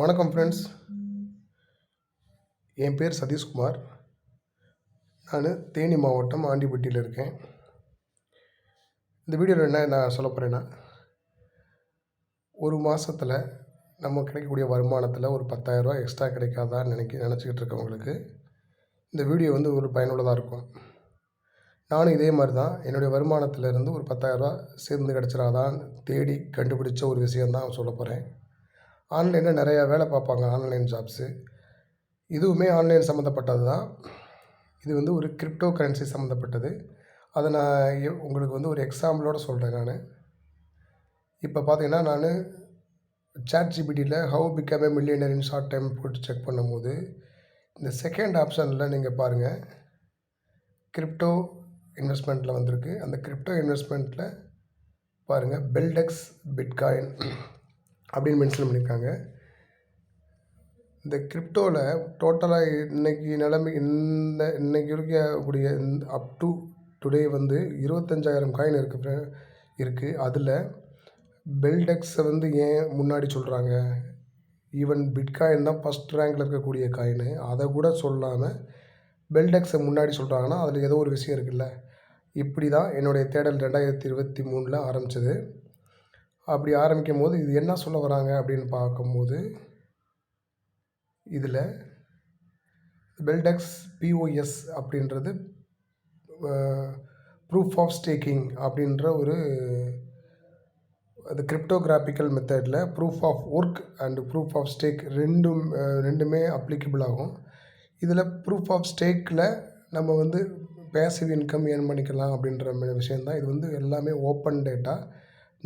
வணக்கம் ஃப்ரெண்ட்ஸ் என் பேர் சதீஷ்குமார். நான் தேனி மாவட்டம் ஆண்டிப்பட்டியில் இருக்கேன். இந்த வீடியோவில் என்ன நான் சொல்ல போகிறேன்னா ஒரு மாதத்தில் நம்ம கிடைக்கக்கூடிய வருமானத்தில் ஒரு பத்தாயிரரூவா எக்ஸ்ட்ரா கிடைக்காதான்னு நினைக்க நினச்சிக்கிட்டு இருக்கவங்களுக்கு இந்த வீடியோ வந்து ஒரு பயனுள்ளதாக இருக்கும். நானும் இதே மாதிரி தான் என்னுடைய வருமானத்திலேருந்து ஒரு பத்தாயிரரூவா சேர்ந்து கிடச்சிடாதான் தேடி கண்டுபிடிச்ச ஒரு விஷயந்தான் சொல்ல போகிறேன் ஆன்லைனில் நிறையா வேலை பார்ப்பாங்க ஆன்லைன் ஜாப்ஸு இதுவுமே ஆன்லைன் சம்மந்தப்பட்டது தான். இது வந்து ஒரு கிரிப்டோ கரன்சி சம்மந்தப்பட்டது. அதை நான் எ- உங்களுக்கு வந்து ஒரு எக்ஸாம்பிளோடு சொல்கிறேன் நான். இப்போ பார்த்தீங்கன்னா நான் chat ஜிபிடியில் how become a millionaire in short time போட்டு செக் பண்ணும்போது இந்த செகண்ட் ஆப்ஷனில் நீங்கள் பாருங்கள் கிரிப்டோ இன்வெஸ்ட்மெண்ட்டில் வந்திருக்கு. அந்த கிரிப்டோ இன்வெஸ்ட்மெண்ட்டில் பாருங்கள் பெல்டெக்ஸ் பிட்காயின் அப்படின்னு மென்ஷன் பண்ணியிருக்காங்க. இந்த கிரிப்டோவில் டோட்டலாக இன்னைக்கு நிலைமை இந்த இன்றைக்கி இருக்கக்கூடிய அப் டு டுடே வந்து இருபத்தஞ்சாயிரம் காயின் இருக்கு இருக்குது அதில் பெல்டெக்ஸை வந்து ஏன் முன்னாடி சொல்கிறாங்க ஈவன் பிட்காயின் தான் ஃபஸ்ட் ரேங்கில் இருக்கக்கூடிய காயின் அதை கூட சொல்லாமல் பெல்டெக்ஸை முன்னாடி சொல்கிறாங்கன்னா அதில் ஏதோ ஒரு விஷயம் இருக்குல்ல. இப்படி தான் என்னுடைய தேடல் ரெண்டாயிரத்தி இருபத்தி மூணில் ஆரம்பித்தது அப்படி ஆரம்பிக்கும் போது இது என்ன சொல்ல வராங்க அப்படின்னு பார்க்கும்போது இதில் பெல்டெக்ஸ் பிஓஎஸ் அப்படின்றது ப்ரூஃப் ஆஃப் ஸ்டேக்கிங் அப்படின்ற ஒரு அது கிரிப்டோகிராஃபிக்கல் மெத்தடில் proof of work and proof of stake ரெண்டும் ரெண்டுமே அப்ளிகபிள் ஆகும். இதில் ப்ரூஃப் ஆஃப் ஸ்டேக்கில் நம்ம வந்து பேசிவ் இன்கம் ஏர்ன் பண்ணிக்கலாம் அப்படின்ற விஷயந்தான் இது வந்து எல்லாமே ஓப்பன் டேட்டா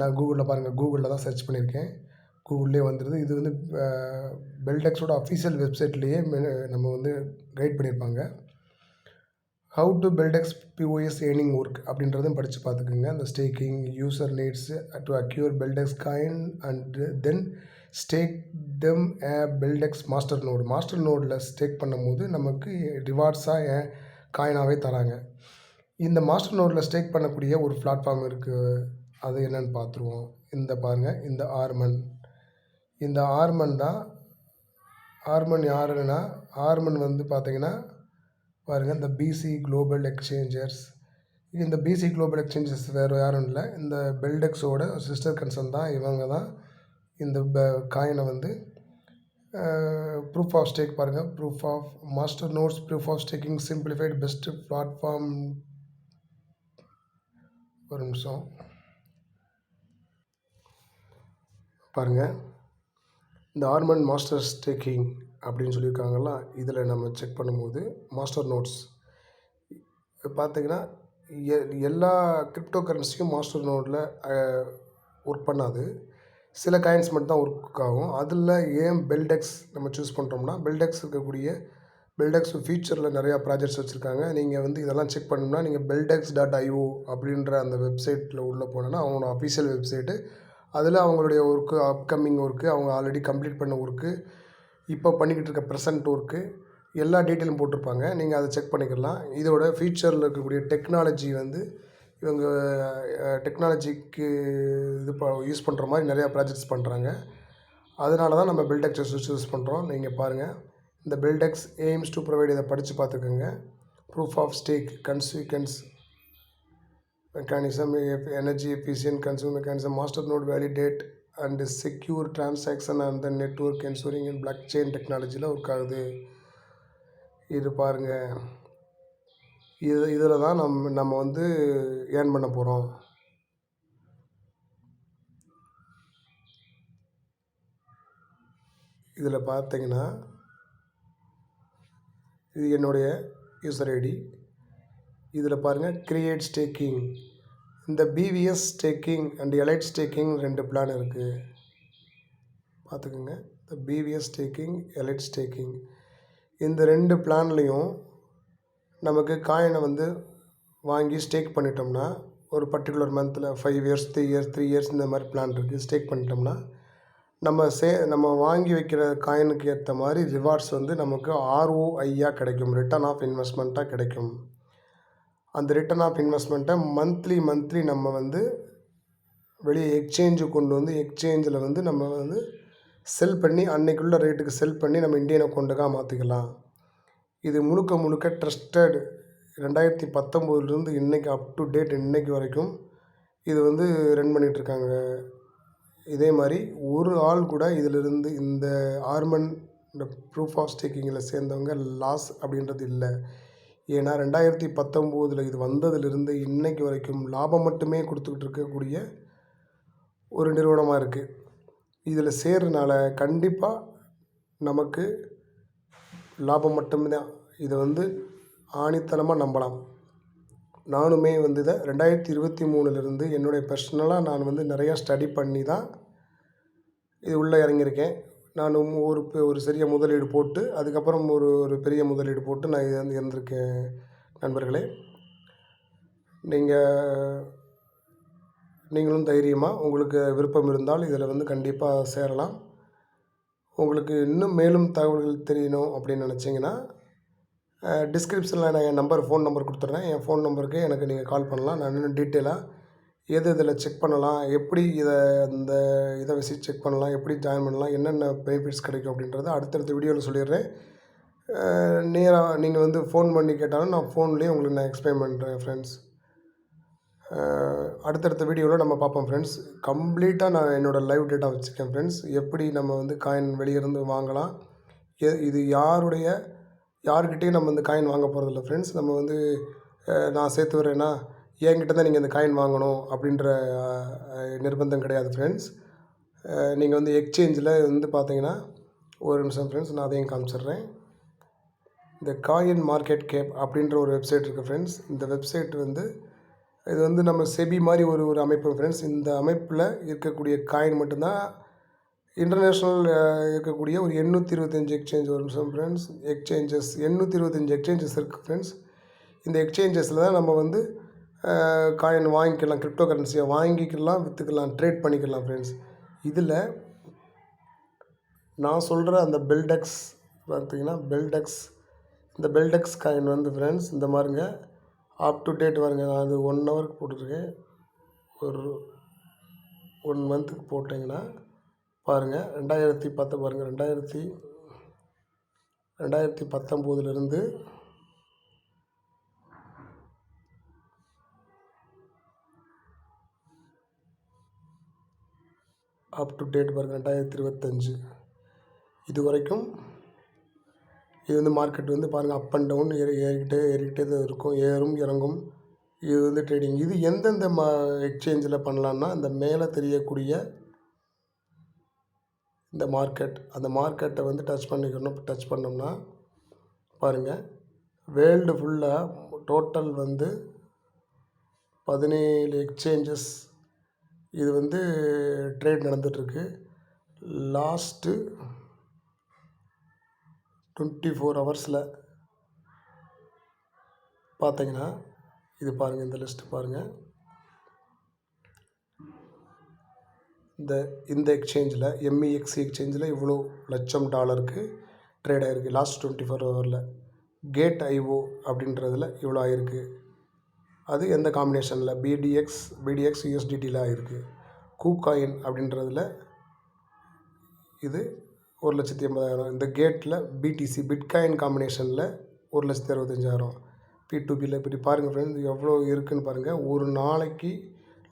நான் கூகுளில் பாருங்கள் கூகுளில் தான் சர்ச் பண்ணியிருக்கேன். கூகுள்லேயே வந்துடுது இது வந்து பெல்டெக்ஸோட அஃபீஷியல் வெப்சைட்லேயே நம்ம வந்து கைட் பண்ணியிருப்பாங்க. How to Beldex POS earning work அப்படின்றதும் படித்து பார்த்துக்குங்க. அந்த staking user needs to acquire Beldex coin and then stake them a Beldex master node master நோடில் stake பண்ணும்போது நமக்கு ரிவார்ட்ஸாக காயினாகவே தராங்க. இந்த மாஸ்டர் நோடில் ஸ்டேக் பண்ணக்கூடிய ஒரு பிளாட்ஃபார்ம் இருக்குது அது என்னன்னு பார்த்துருவோம். இந்த பாருங்கள் இந்த ஆர்மன். இந்த ஆர்மன் தான் ஆர்மன் யாருன்னா ஆர்மன் வந்து பார்த்தீங்கன்னா பாருங்கள் இந்த பிசி குளோபல் எக்ஸ்சேஞ்சர்ஸ் இந்த பிசி குளோபல் எக்ஸ்சேஞ்சர்ஸ் வேறு யாரும் இல்லை. இந்த பெல்டெக்ஸோட சிஸ்டர் கன்சர்ன் தான் இவங்க தான் இந்த காயினை வந்து ப்ரூஃப் ஆஃப் ஸ்டேக் பாருங்கள் proof of master nodes proof of staking simplified best platform ஒரு நிமிஷம். பாருங்கள் இந்த ஆர்மன் மாஸ்டர் டேக்கிங் அப்படின்னு சொல்லியிருக்காங்கல்ல இதில் நம்ம செக் பண்ணும்போது மாஸ்டர் நோட்ஸ் பார்த்தீங்கன்னா எ- எல்லா கிரிப்டோ கரன்சியும் மாஸ்டர் நோட்டில் ஒர்க் பண்ணாது. சில காயின்ஸ் மட்டும் தான் ஒர்க் ஆகும். அதில் ஏன் பெல்டெக்ஸ் நம்ம சூஸ் பண்ணுறோம்னா பெல்டெக்ஸ் இருக்கக்கூடிய பெல்டெக்ஸ் ஃபியூச்சரில் நிறையா ப்ராஜெக்ட்ஸ் வச்சுருக்காங்க. நீங்கள் வந்து இதெல்லாம் செக் பண்ணணும்னா நீங்கள் பெல்டெக்ஸ் டாட் ஐஓ அப்படின்ற அந்த வெப்சைட்டில் உள்ளே போனோன்னா அவங்களோட அஃபிஷியல் வெப்சைட்டு அதில் அவங்களுடைய ஒர்க்கு அப்கமிங் ஒர்க்கு அவங்க ஆல்ரெடி கம்ப்ளீட் பண்ண ஒர்க்கு இப்போ பண்ணிக்கிட்டு இருக்க ப்ரெசன்ட் ஒர்க்கு எல்லா டீட்டெயிலும் போட்டிருப்பாங்க. நீங்கள் அதை செக் பண்ணிக்கலாம். இதோட ஃபியூச்சரில் இருக்கக்கூடிய டெக்னாலஜி வந்து இவங்க டெக்னாலஜிக்கு இது ப யூஸ் பண்ணுற மாதிரி நிறையா ப்ராஜெக்ட்ஸ் பண்ணுறாங்க அதனால தான் நம்ம பில்டெக்ஸ் யூஸ் பண்ணுறோம் நீங்கள் பாருங்கள் இந்த பில்டெக்ஸ் எய்ம்ஸ் டு ப்ரொவைட் இதை படித்து பார்த்துக்கோங்க. Proof of stake consensus mechanism, energy efficient consume mechanism, master node validate and secure transaction the network ensuring and block chain டெக்னாலஜியில் ஒர்க் ஆகுது இது பாருங்கள் இது இதில் தான் நம் நம்ம வந்து ஏர்ன் பண்ண போகிறோம் இதில் பார்த்தீங்கன்னா இது என்னுடைய யூசர் ஐடி இதில் பாருங்கள் க்ரியேட் ஸ்டேக்கிங் இந்த PVS staking and elite staking ரெண்டு பிளான் இருக்குது பார்த்துக்குங்க. இந்த பிவிஎஸ் ஸ்டேக்கிங் எலைட் ஸ்டேக்கிங் இந்த ரெண்டு பிளான்லேயும் நமக்கு காயினை வந்து வாங்கி ஸ்டேக் பண்ணிட்டோம்னா ஒரு பர்டிகுலர் மந்தில் five years three years three years இந்த மாதிரி பிளான் இருக்குது ஸ்டேக் பண்ணிட்டோம்னா நம்ம சே நம்ம வாங்கி வைக்கிற காயினுக்கு ஏற்ற மாதிரி ரிவார்ட்ஸ் வந்து நமக்கு ஆர்ஓஐயாக கிடைக்கும். ரிட்டர்ன் ஆஃப் இன்வெஸ்ட்மெண்ட்டாக கிடைக்கும். அந்த ரிட்டர்ன் ஆஃப் இன்வெஸ்ட்மெண்ட்டை மந்த்லி மந்த்லி நம்ம வந்து வெளியே எக்ஸ்சேஞ்சு கொண்டு வந்து எக்ஸ்சேஞ்சில் வந்து நம்ம வந்து செல் பண்ணி அன்னைக்குள்ள ரேட்டுக்கு செல் பண்ணி நம்ம இந்தியனை கொண்டுக்காக மாற்றிக்கலாம் இது முழுக்க முழுக்க ட்ரஸ்டட் ரெண்டாயிரத்தி பத்தொம்போதுலேருந்து இன்றைக்கி அப் டு டேட் இன்றைக்கு வரைக்கும் இது வந்து ரன் பண்ணிகிட்ருக்காங்க இதே மாதிரி ஒரு ஆள் கூட இதிலிருந்து இந்த ஆர்மன் இந்த ப்ரூஃப் ஆஃப் ஸ்டேக்கிங்கில் சேர்ந்தவங்க லாஸ் அப்படின்றது இல்லை. ஏன்னா ரெண்டாயிரத்தி பத்தொம்போதில் இது வந்ததுலேருந்து இன்னைக்கு வரைக்கும் லாபம் மட்டுமே கொடுத்துக்கிட்டு இருக்கக்கூடிய ஒரு நிறுவனமாக இருக்குது இதில் சேர்றனால கண்டிப்பாக நமக்கு லாபம் மட்டும்தான். இதை வந்து ஆணித்தனமாக நம்பலாம். நானுமே வந்து இதை ரெண்டாயிரத்தி இருபத்தி மூணுலேருந்து என்னுடைய பர்சனலாக நான் வந்து நிறையா ஸ்டடி பண்ணி தான் இது உள்ளே இறங்கியிருக்கேன். நான் ஒரு ஒரு சிறிய முதலீடு போட்டு அதுக்கப்புறம் ஒரு ஒரு பெரிய முதலீடு போட்டு நான் இது வந்து இருந்திருக்கேன் நண்பர்களே. நீங்கள் நீங்களும் தைரியமாக உங்களுக்கு விருப்பம் இருந்தால் இதில் வந்து கண்டிப்பாக சேரலாம். உங்களுக்கு இன்னும் மேலும் தகவல்கள் தெரியணும் அப்படின்னு நினச்சிங்கன்னா டிஸ்கிரிப்ஷனில் நான் என் நம்பர் ஃபோன் நம்பர் கொடுத்துட்றேன். என் ஃபோன் நம்பருக்கு எனக்கு நீங்கள் கால் பண்ணலாம். நான் இன்னும் டீட்டெயிலாக எது இதில் செக் பண்ணலாம்? எப்படி இதை இந்த இதை வச்சு செக் பண்ணலாம்? எப்படி ஜாயின் பண்ணலாம்? என்னென்ன பெனிஃபிட்ஸ் கிடைக்கும் அப்படின்றத அடுத்தடுத்த வீடியோவில் சொல்லிடுறேன். நேராக நீங்கள் வந்து ஃபோன் பண்ணி கேட்டாலும் நான் ஃபோன்லேயே உங்களுக்கு நான் எக்ஸ்பிளைன் பண்ணுறேன் ஃப்ரெண்ட்ஸ் அடுத்தடுத்த வீடியோவில் நம்ம பார்ப்போம் ஃப்ரெண்ட்ஸ் கம்ப்ளீட்டாக நான் என்னோடய லைவ் டேட்டா வச்சுருக்கேன் ஃப்ரெண்ட்ஸ் எப்படி நம்ம வந்து காயின் வெளியிருந்து வாங்கலாம்? எ- இது யாருடைய யாருக்கிட்டேயும் நம்ம வந்து காயின் வாங்க போகிறதில்ல ஃப்ரெண்ட்ஸ் நம்ம வந்து நான் சேர்த்து வரேன்னா என்கிட்ட தான் நீங்கள் இந்த காயின் வாங்கணும் அப்படின்ற நிர்பந்தம் கிடையாது ஃப்ரெண்ட்ஸ் நீங்கள் வந்து எக்ஸ்சேஞ்சில் வந்து பார்த்தீங்கன்னா ஒரு நிமிஷம் ஃப்ரெண்ட்ஸ் நான் அதையும் காமிச்சிடுறேன். இந்த காயின் மார்க்கெட் கேப் அப்படின்ற ஒரு வெப்சைட் இருக்குது ஃப்ரெண்ட்ஸ் இந்த வெப்சைட் வந்து இது வந்து நம்ம செபி மாதிரி ஒரு ஒரு அமைப்பு ஃப்ரெண்ட்ஸ் இந்த அமைப்பில் இருக்கக்கூடிய காயின் மட்டும்தான் இன்டர்நேஷ்னல் இருக்கக்கூடிய ஒரு எண்ணூற்றி இருபத்தஞ்சி எக்ஸ்சேஞ்ச் ஒரு நிமிஷம் ஃப்ரெண்ட்ஸ் எக்ஸ்சேஞ்சஸ் எண்ணூற்றி இருபத்தஞ்சி எக்ஸ்சேஞ்சஸ் இருக்குது ஃப்ரெண்ட்ஸ் இந்த எக்ஸ்சேஞ்சஸில் தான் நம்ம வந்து காயின் வாங்கிக்கலாம் கிரிப்டோ கரன்சியை வாங்கிக்கலாம் விற்றுக்கலாம் ட்ரேட் பண்ணிக்கலாம் ஃப்ரெண்ட்ஸ் இதில் நான் சொல்கிற அந்த பெல்டெக்ஸ் பார்த்தீங்கன்னா பெல்டெக்ஸ் இந்த பெல்டெக்ஸ் காயின் வந்து ஃப்ரெண்ட்ஸ் இந்த மாதிரிங்க அப் டு டேட் வருங்க நான் அது ஒன் ஹவருக்கு போட்டுருக்கேன் ஒரு ஒன் மந்த்துக்கு போட்டிங்கன்னா பாருங்கள் ரெண்டாயிரத்தி பத்து பாருங்கள் ரெண்டாயிரத்தி ரெண்டாயிரத்தி பத்தொம்போதுலேருந்து அப் டு டேட் பாருங்கள் ரெண்டாயிரத்தி இருபத்தஞ்சு. இது வரைக்கும் இது வந்து மார்க்கெட் வந்து பாருங்கள் அப் அண்ட் டவுன் ஏறி ஏறிக்கிட்டே ஏறிக்கிட்டே தான் இருக்கும். ஏறும் இறங்கும். இது வந்து ட்ரேடிங் இது எந்தெந்த மா எக்ஸ்சேஞ்சில் பண்ணலான்னா இந்த மேலே தெரியக்கூடிய இந்த மார்க்கெட் அந்த மார்க்கெட்டை வந்து டச் பண்ணிக்கணும். டச் பண்ணோம்னா பாருங்கள் வேர்ல்டு ஃபுல்லாக டோட்டல் வந்து பதினேழு எக்ஸ்சேஞ்சஸ் இது வந்து ட்ரேட் நடந்துகிட்ருக்கு லாஸ்ட்டு டுவெண்ட்டி ஃபோர் ஹவர்ஸில் பார்த்தீங்கன்னா இது பாருங்கள் இந்த லிஸ்ட்டு பாருங்கள் இந்த இந்த எக்ஸ்சேஞ்சில் எம்இஎக்ஸி எக்ஸ்சேஞ்சில் இவ்வளோ லட்சம் டாலருக்கு ட்ரேட் ஆகிருக்கு லாஸ்ட் டுவெண்ட்டி ஃபோர் ஹவரில் கேட் ஐஓ அப்படின்றதில் இவ்வளோ ஆகிருக்கு அது எந்த காம்பினேஷனில் பிடிஎக்ஸ் பிடிஎக்ஸ் யூஎஸ்டிடியில் இருக்குது கூகாயின் அப்படின்றதுல இது ஒரு லட்சத்தி எண்பதாயிரம். இந்த கேட்டில் பிடிசி பிட்காயின் காம்பினேஷனில் ஒரு லட்சத்தி அறுபத்தஞ்சாயிரம். பி டூ பியில் இப்படி பாருங்கள் ஃப்ரெண்ட்ஸ் எவ்வளோ இருக்குன்னு பாருங்கள் ஒரு நாளைக்கு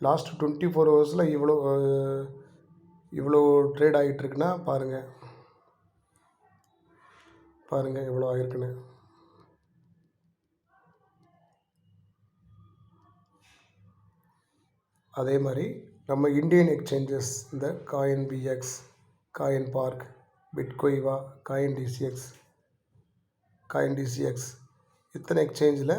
லாஸ்ட் டுவெண்ட்டி ஃபோர் ஹவர்ஸில் இவ்வளோ இவ்வளோ ட்ரேட் ஆகிட்டுருக்குன்னா பாருங்கள் பாருங்கள் எவ்வளோ ஆகிருக்குன்னு அதே மாதிரி நம்ம இந்தியன் எக்ஸ்சேஞ்சஸ் இந்த காயின் பிஎக்ஸ் காயின் பார்க் பிட்கொய்வா காயின் டிசிஎக்ஸ் காயின் டிசிஎக்ஸ் இத்தனை எக்ஸ்சேஞ்சில்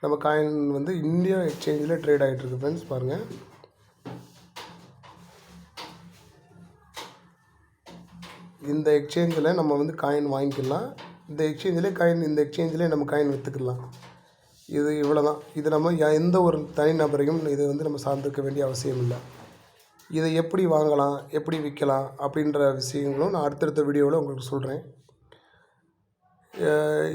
நம்ம காயின் வந்து இந்தியா எக்ஸ்சேஞ்சில் ட்ரேட் ஆகிட்டுருக்கு. ஃப்ரெண்ட்ஸ் பாருங்கள் இந்த எக்ஸ்சேஞ்சில் நம்ம வந்து காயின் வாங்கிக்கலாம். இந்த எக்ஸ்சேஞ்சிலே காயின் இந்த எக்ஸ்சேஞ்சிலே நம்ம காயின் விற்றுக்கலாம் இது இவ்வளோ தான் இது நம்ம எந்த ஒரு தனிநபரையும் இது வந்து நம்ம சார்ந்திருக்க வேண்டிய அவசியம் இல்லை. இதை எப்படி வாங்கலாம் எப்படி விற்கலாம் அப்படின்ற விஷயங்களும் நான் அடுத்தடுத்த வீடியோவில் உங்களுக்கு சொல்கிறேன்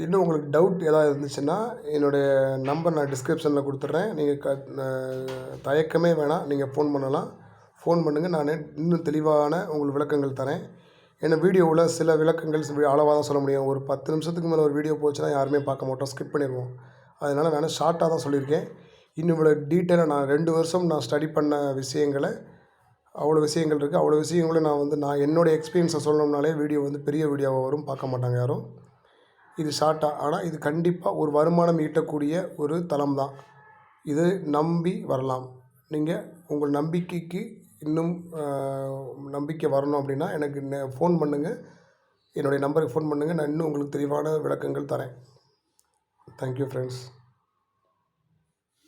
இன்னும் உங்களுக்கு டவுட் ஏதாவது இருந்துச்சுன்னா என்னுடைய நம்பர் நான் டிஸ்கிரிப்ஷனில் கொடுத்துட்றேன் நீங்கள் க தயக்கமே வேணாம். நீங்கள் ஃபோன் பண்ணலாம். ஃபோன் பண்ணுங்கள் நான் இன்னும் தெளிவான உங்களுக்கு விளக்கங்கள் தரேன். ஏன்னா வீடியோவில் சில விளக்கங்கள் அளவாக தான் சொல்ல முடியும். ஒரு பத்து நிமிஷத்துக்கு மேலே ஒரு வீடியோ போச்சுன்னா யாருமே பார்க்க மாட்டோம். ஸ்கிப் பண்ணிடுவோம். அதனால் நான் ஷார்ட்டாக தான் சொல்லியிருக்கேன். இன்னும் இவ்வளோ டீட்டெயிலாக நான் ரெண்டு வருஷம் நான் ஸ்டடி பண்ண விஷயங்களை அவ்வளோ விஷயங்கள் இருக்குது அவ்வளோ விஷயங்களும் நான் வந்து நான் என்னோடய எக்ஸ்பீரியன்ஸை சொல்லணும்னாலே வீடியோ வந்து பெரிய வீடியோவாக வரும் பார்க்க மாட்டாங்க யாரும். இது ஷார்ட்டாக ஆனால் இது கண்டிப்பாக ஒரு வருமானம் ஈட்டக்கூடிய ஒரு தளம் தான். இது நம்பி வரலாம். நீங்கள் உங்கள் நம்பிக்கைக்கு இன்னும் நம்பிக்கை வரணும் அப்படின்னா எனக்கு ஃபோன் பண்ணுங்கள் என்னுடைய நம்பருக்கு ஃபோன் பண்ணுங்கள் நான் இன்னும் உங்களுக்கு தெளிவான விளக்கங்கள் தரேன். Thank you friends